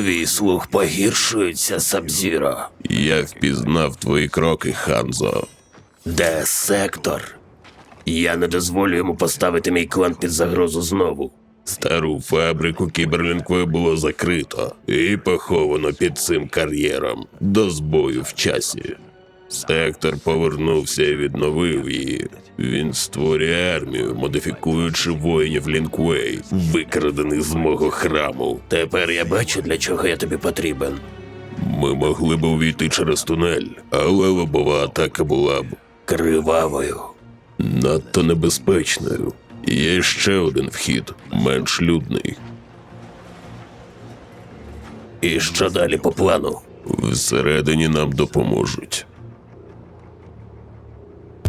Твій слух погіршується, Сабзіро. Я впізнав твої кроки, Ханзо. Де сектор? Я не дозволю йому поставити мій клан під загрозу знову. Стару фабрику кіберлінкою було закрито і поховано під цим кар'єром до збою в часі. Сектор повернувся і відновив її. Він створює армію, модифікуючи воїнів Лінквей, викрадених з мого храму. Тепер я бачу, для чого я тобі потрібен. Ми могли б увійти через тунель, але лобова атака була б Кривавою. надто небезпечною. Є ще один вхід, менш людний. І що далі по плану? Всередині нам допоможуть.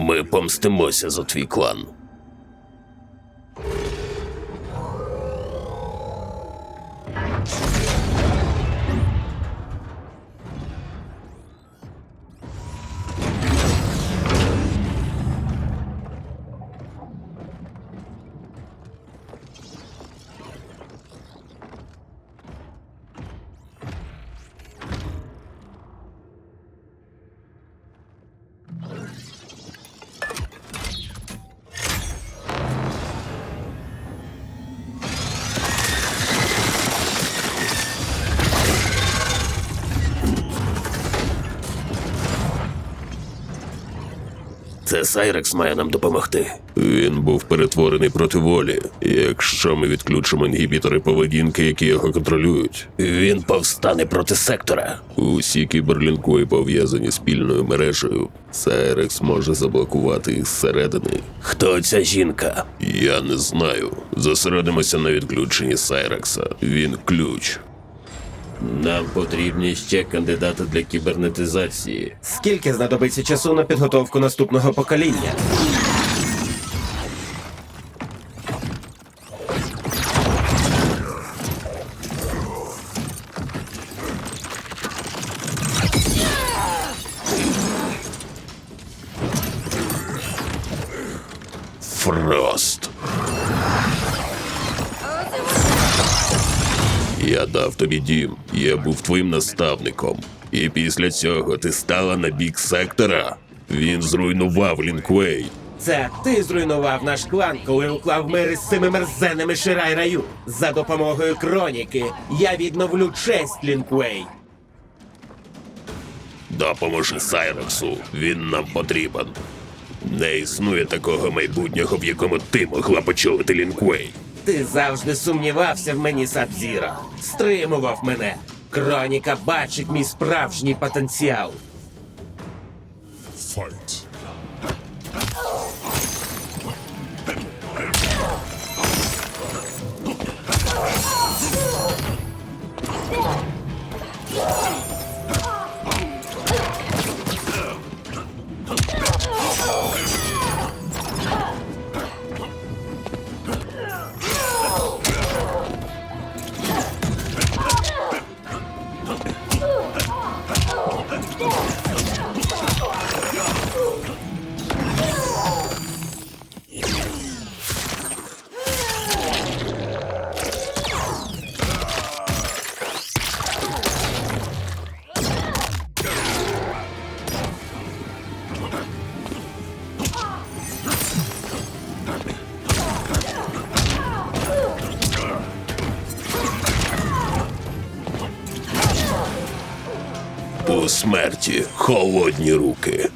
Ми помстимося за твій клан. Це Сайрекс має нам допомогти. Він був перетворений проти волі. Якщо ми відключимо інгібітори поведінки, які його контролюють, Він повстане проти сектора. усі кіберлінкої пов'язані спільною мережею. Сайрекс може заблокувати їх зсередини. Хто ця жінка? Я не знаю. Зосередимося на відключенні Сайрекса. Він ключ. Нам потрібні ще кандидати для кібернетизації. Скільки знадобиться часу на підготовку наступного покоління? Тобі дім, я був твоїм наставником. І після цього ти стала на бік сектора. Він зруйнував Лінквей. Це ти зруйнував наш клан, коли уклав мир із цими мерзенними Ширай Раю. За допомогою кроніки я відновлю честь Лінквей. Допоможи Сайрексу, він нам потрібен. Не існує такого майбутнього, в якому ти могла почувати Лінквей. Ти завжди сумнівався в мені, Сабзіро. Стримував мене. Кроніка бачить мій справжній потенціал. Fight. Смерті холодні руки.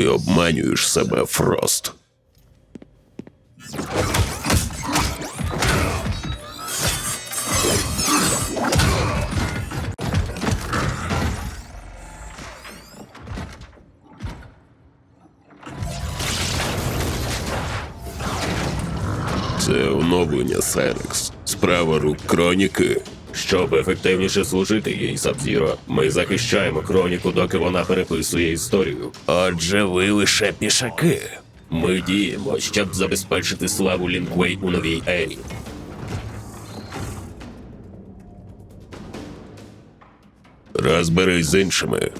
Ти обманюєш себе, Фрост. Це оновлення Серекс. Справа рук Кроніки. Щоб ефективніше служити їй, Сабзіро, ми захищаємо кроніку, доки вона переписує історію. Отже, ви лише пішаки. Ми діємо, щоб забезпечити славу Лінквей у новій ері. Розберись з іншими.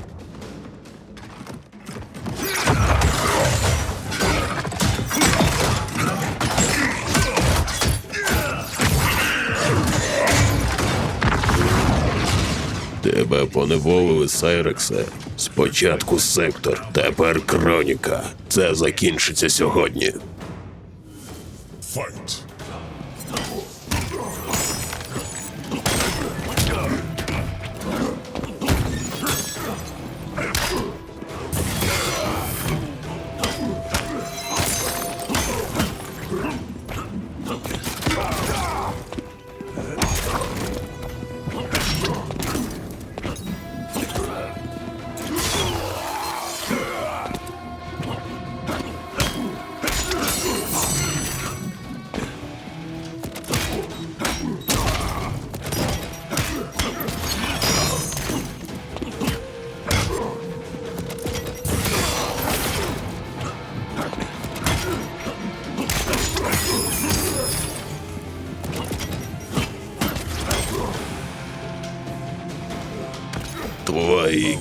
Сайрексе. Спочатку сектор, тепер кроніка. Це закінчиться сьогодні. Fight!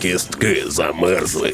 Кістки замерзли.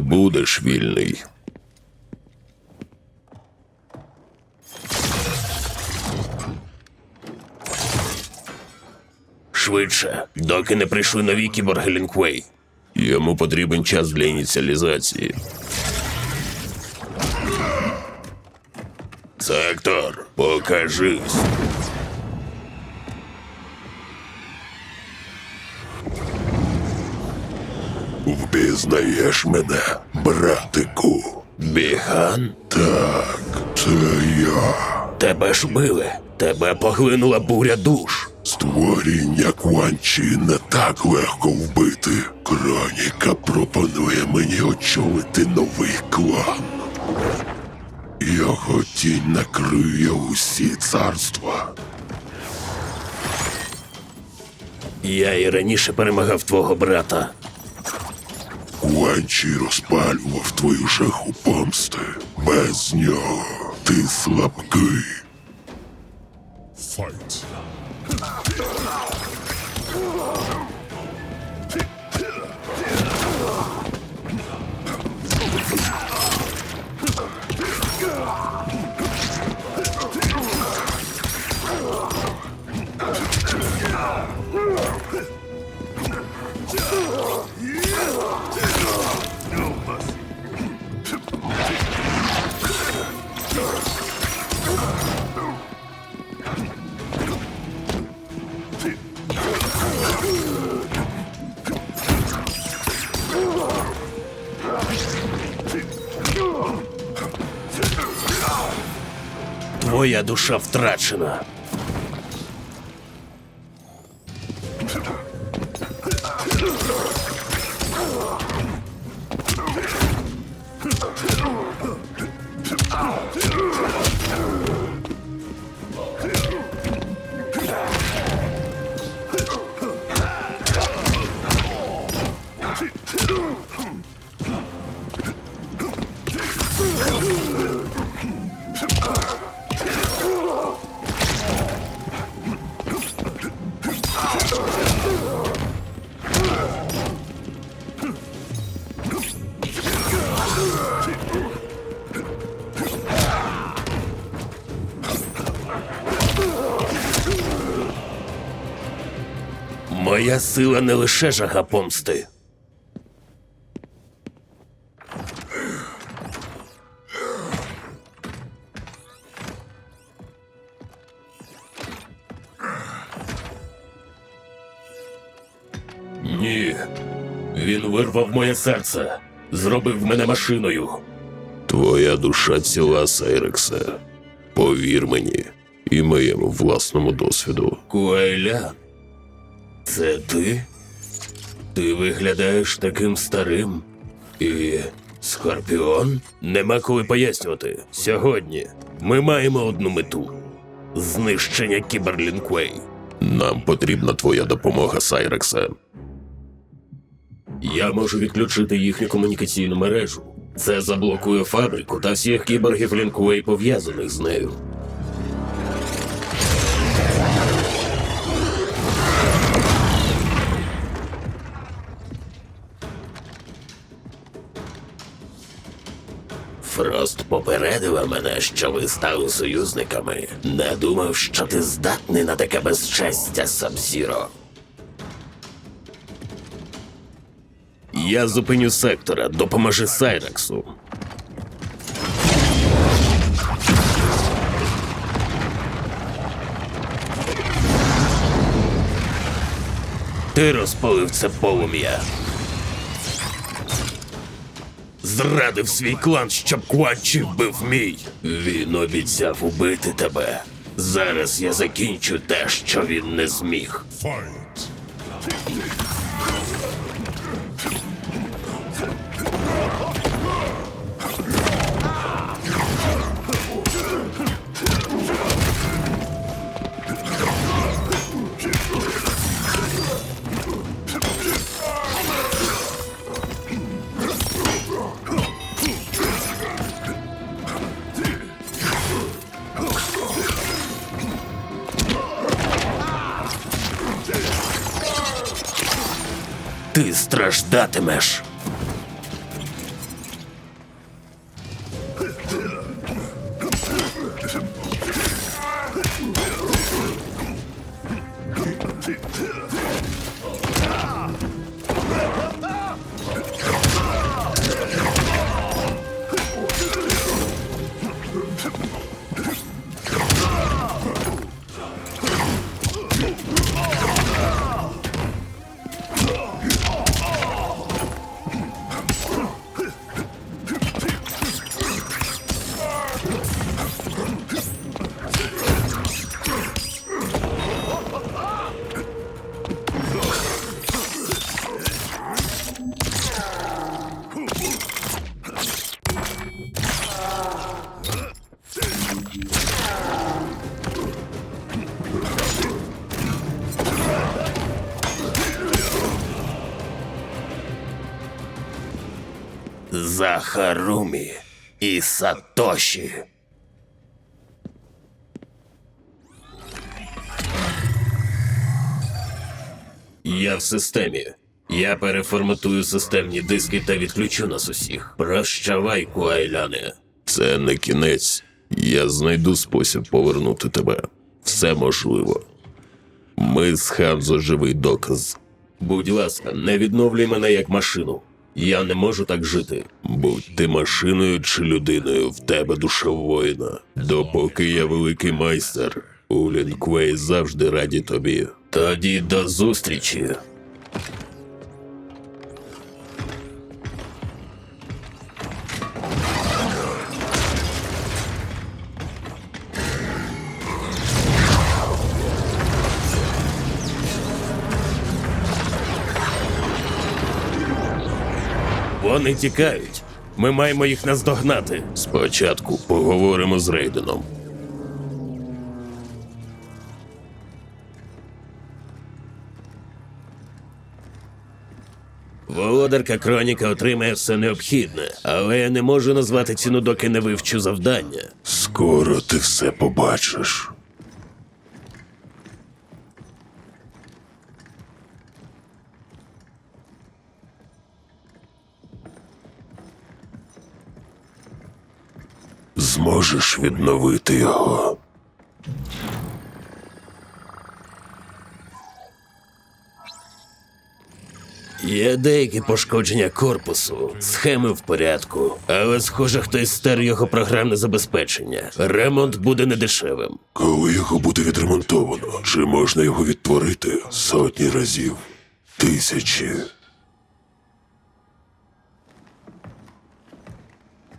Ти будеш вільний. Швидше, доки не прийшли нові кіборги Лінквей. Йому потрібен час для ініціалізації. Сектор, покажись. Впізнаєш мене, братику? Біган? Так, це я. Тебе ж били, тебе поглинула буря душ. Створіння Кванчі не так легко вбити. Кроніка пропонує мені очолити новий клан. Його тінь накриє усі царства. Я і раніше перемагав твого брата. Кванчі розпалював твою шаху помсти. Без нього ти слабкий. Fight. Твоя душа втрачена. Моя сила не лише жага помсти. Ні. Він вирвав моє серце, зробив мене машиною. Твоя душа ціла, Сайрексе. Повір мені і моєму власному досвіду. Куеля, це ти? Ти виглядаєш таким старим. І Скорпіон? Нема коли пояснювати. Сьогодні ми маємо одну мету знищення Кіберлінквей. Нам потрібна твоя допомога, Сайрексе. Я можу відключити їхню комунікаційну мережу. Це заблокує фабрику та всіх кіборгів Лінквей пов'язаних з нею. Фрост попередила мене, що ви стали союзниками. Не думав, що ти здатний на таке безчестя, Сабзіро. Я зупиню сектора, допоможи Сайрексу. Ти розпалив це полум'я. Зрадив свій клан, щоб Куанчі вбив мій. Він обіцяв убити тебе. Зараз я закінчу те, що він не зміг. Fight. Страждатимеш. За Харумі і Сатоші. Я в системі. Я переформатую системні диски та відключу нас усіх. Прощавай, Куайляне. Це не кінець. Я знайду спосіб повернути тебе. Все можливо. Ми з Ханзо живий доказ. Будь ласка, не відновлюй мене як машину. Я не можу так жити. Будь ти машиною чи людиною, в тебе душа воїна. Допоки я великий майстер, у Лінквей завжди раді тобі. Тоді до зустрічі. Вони тікають. Ми маємо їх наздогнати. Спочатку поговоримо з Рейденом. Володарка Кроніка отримає все необхідне, але я не можу назвати ціну, доки не вивчу завдання. Скоро ти все побачиш. Зможеш відновити його. Є деякі пошкодження корпусу, схеми в порядку, але схоже, хтось стер його програмне забезпечення. Ремонт буде недешевим. Коли його буде відремонтовано, чи можна його відтворити сотні разів? Тисячі.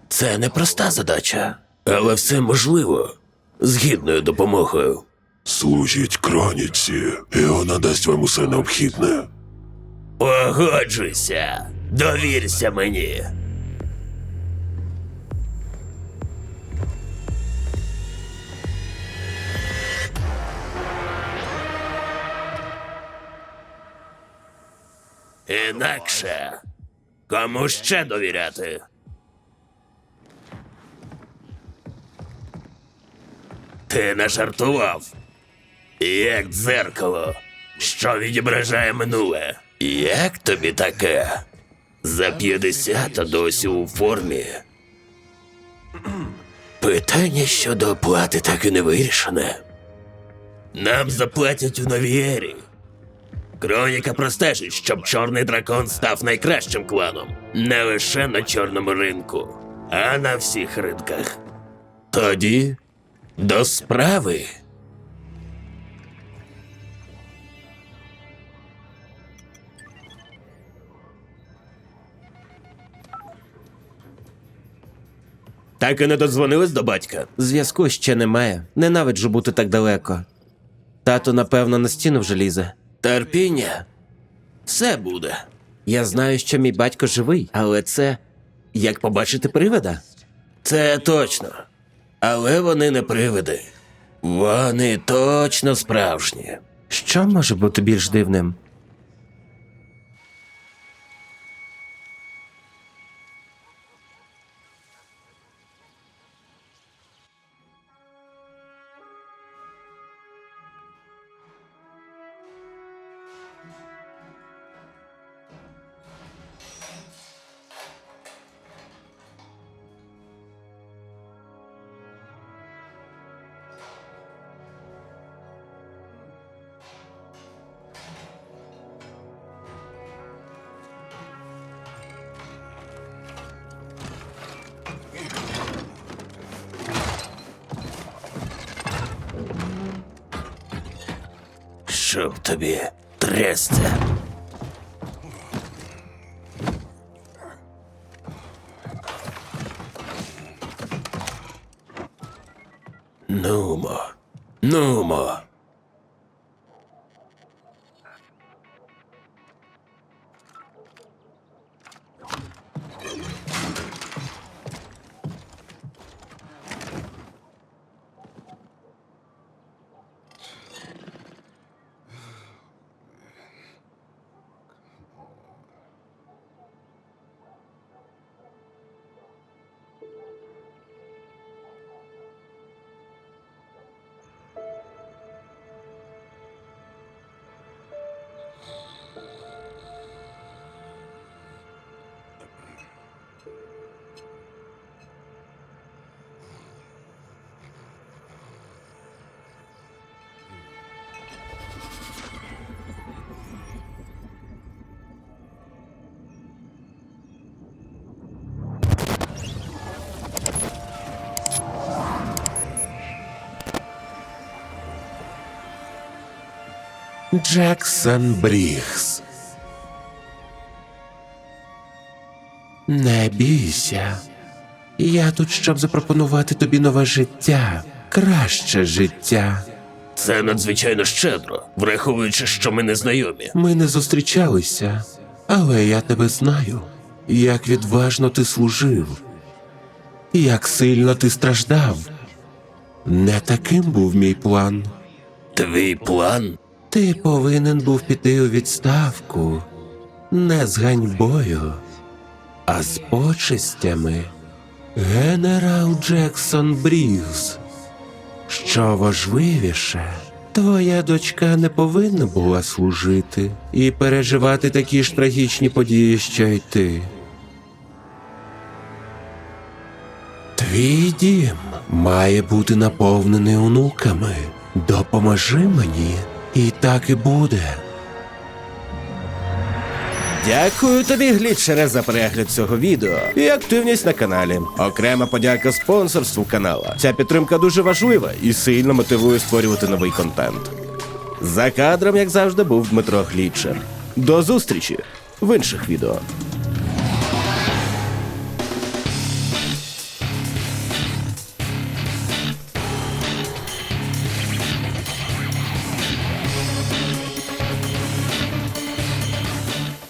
Це непроста задача, але все можливо з гідною допомогою. Служіть кроніці, і вона дасть вам усе необхідне. Погоджуйся, довірся мені. Інакше кому ще довіряти? Ти не жартував. Як дзеркало, що відображає минуле. Як тобі таке? За 50 досі у формі. Питання щодо оплати так і не вирішене. Нам заплатять у новій ері. Кроніка простежить, щоб чорний дракон став найкращим кланом. Не лише на чорному ринку, а на всіх ринках. Тоді до справи. Так і не додзвонились до батька. Зв'язку ще немає. Ненавиджу бути так далеко. Тато, напевно, на стіну вже лізе. Терпіння. Все буде. Я знаю, що мій батько живий, але це як побачити привида. Це точно. Але вони не привиди. Вони точно справжні. Що може бути більш дивним? Щоб тобі трясся. Нумо. Нумо. Джексон Брігс. Не бійся. Я тут, щоб запропонувати тобі нове життя, краще життя. Це надзвичайно щедро, враховуючи, що ми не знайомі. Ми не зустрічалися, але я тебе знаю. Як відважно ти служив, як сильно ти страждав. Не таким був мій план. Твій план? Ти повинен був піти у відставку не з ганьбою, а з почестями. Генерал Джексон Брігз. Що важливіше, твоя дочка не повинна була служити і переживати такі ж трагічні події, що й ти. Твій дім має бути наповнений онуками. Допоможи мені, і так і буде. Дякую тобі, глітчере, за перегляд цього відео і активність на каналі. Окрема подяка спонсорству канала. Ця підтримка дуже важлива і сильно мотивує створювати новий контент. За кадром, як завжди, був Дмитро Глітчер. До зустрічі в інших відео.